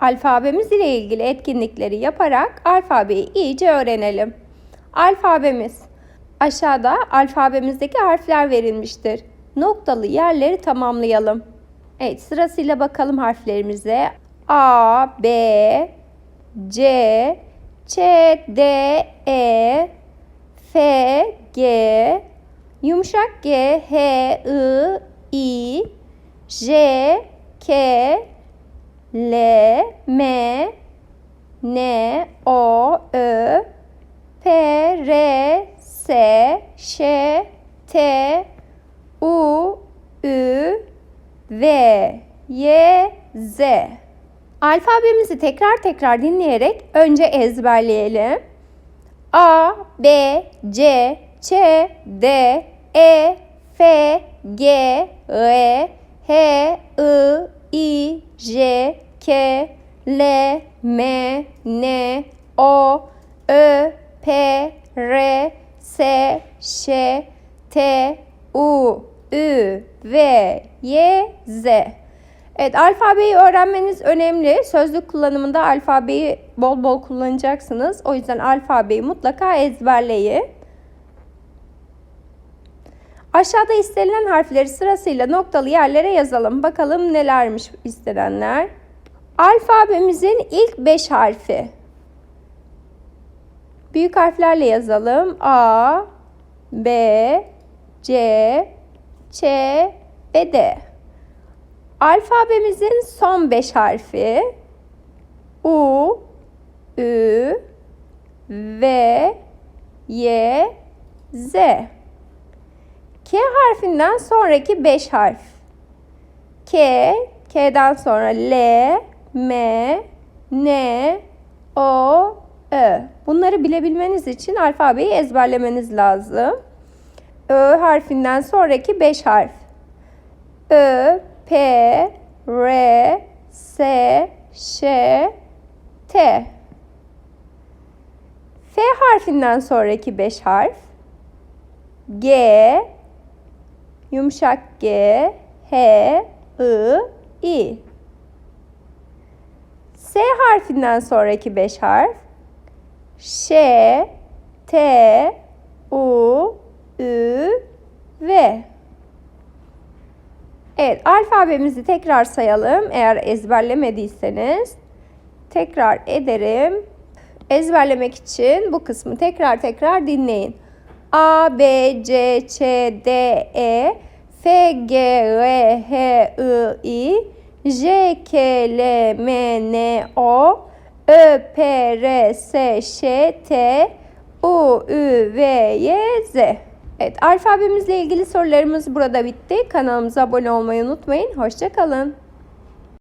Alfabemiz ile ilgili etkinlikleri yaparak alfabeyi iyice öğrenelim. Alfabemiz. Aşağıda alfabemizdeki harfler verilmiştir. Noktalı yerleri tamamlayalım. Evet sırasıyla bakalım harflerimize. A, B, C, Ç, D, E, F, G, yumuşak G, H, I, I, J, K, L, M, N, O, Ö, P, R, S, Ş, T, U, Ü, V, Y, Z. Alfabemizi tekrar tekrar dinleyerek önce ezberleyelim. A, B, C, Ç, D, E, F, G, R, H, I, I, J, K, L, M, N, O, Ö, P, R, S, Ş, T, U, Ü, V, Y, Z. Evet alfabeyi öğrenmeniz önemli. Sözlük kullanımında alfabeyi bol bol kullanacaksınız. O yüzden alfabeyi mutlaka ezberleyin. Aşağıda istenilen harfleri sırasıyla noktalı yerlere yazalım. Bakalım nelermiş istenenler. Alfabemizin ilk 5 harfi. Büyük harflerle yazalım. A, B, C, Ç ve D. Alfabemizin son 5 harfi U, Ü, V, Y, Z. K harfinden sonraki 5 harf. K, K'den sonra L, M, N, O, Ö. Bunları bilebilmeniz için alfabeyi ezberlemeniz lazım. Ö harfinden sonraki 5 harf. Ö, P, R, S, Ş, T. F harfinden sonraki 5 harf. G, yumuşak G, H, I, I. S harfinden sonraki 5 harf. Ş, T, U, Ü, V. Evet, alfabemizi tekrar sayalım eğer ezberlemediyseniz. Tekrar ederim. Ezberlemek için bu kısmı tekrar tekrar dinleyin. A, B, C, Ç, D, E, F, G, R, H, I, I, J, K, L, M, N, O, Ö, P, R, S, Ş, T, U, Ü, V, Y, Z. Evet, alfabemizle ilgili sorularımız burada bitti. Kanalımıza abone olmayı unutmayın. Hoşçakalın.